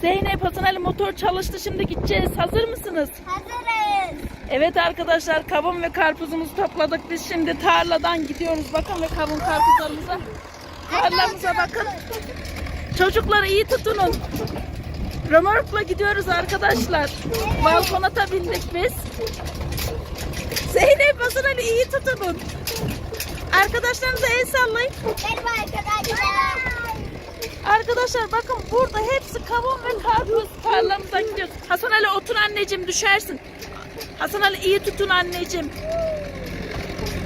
Zeynep Hasan Ali motor çalıştı şimdi gideceğiz. Hazır mısınız? Hazırız. Evet arkadaşlar kavun ve karpuzumuzu topladık. Biz şimdi tarladan gidiyoruz. Bakın ve kavun karpuzlarımıza. Tarlamıza bakın. Çocuklar iyi tutunun. Römorkla gidiyoruz arkadaşlar. Balkonata bindik biz. Zeynep Hasan Ali iyi tutunun. Arkadaşlarınıza el sallayın. Merhaba. Arkadaşlar bakın burada hepsi kavun ve karpuz tarlamıza gidiyoruz. Hasan Ali otur anneciğim düşersin. Hasan Ali iyi tutun anneciğim.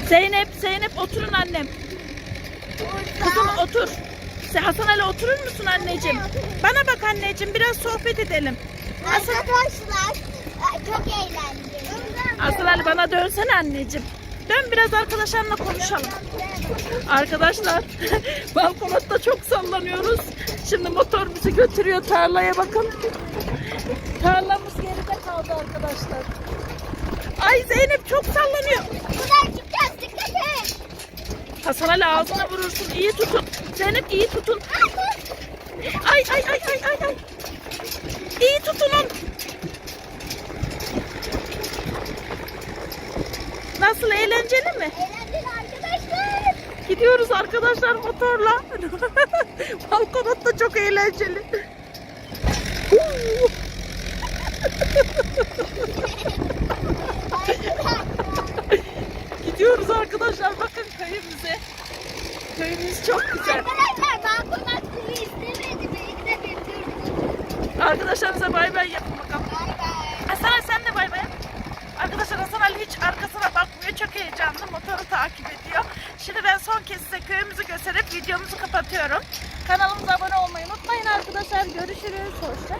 Zeynep, Zeynep oturun annem. Kızım otur. Hasan Ali oturur musun anneciğim? Bana bak anneciğim biraz sohbet edelim. Hasan, Arkadaşlar çok eğlendim. Hasan Ali bana dönsene anneciğim. Dön biraz arkadaşlarla konuşalım. Arkadaşlar balkonatta çok sallanıyoruz. Şimdi motor bizi götürüyor tarlaya bakın. Tarlamız geride kaldı arkadaşlar. Ay Zeynep çok sallanıyor. Bunlar çıkacağız dikkat et. Hasan Ali ağzına vurursun. İyi tutun. Zeynep iyi tutun. Ay ay ay ay ay ay. İyi tutunun. Nasıl eğlenceli mi? Eğlenceli arkadaşlar. Gidiyoruz arkadaşlar motorla. Balkonatta çok eğlenceli. Gidiyoruz arkadaşlar bakın köyümüze. Köyümüz çok güzel. Arkadaşlar balkonat kuru istemedi. Beni de bindirdi. Arkadaşlarınıza bay bay yapın bakalım. Bay bay. Hasan Ali sen de bay bay yap. Arkadaşlar Hasan Ali hiç arkasına bakmıyor. Çok heyecanlı. Motoru takip ediyor. Şimdi ben son kez size köyümüzü gösterip videomuzu kapatıyorum. Kanalımıza abone olmayı unutmayın arkadaşlar. Görüşürüz. Hoşça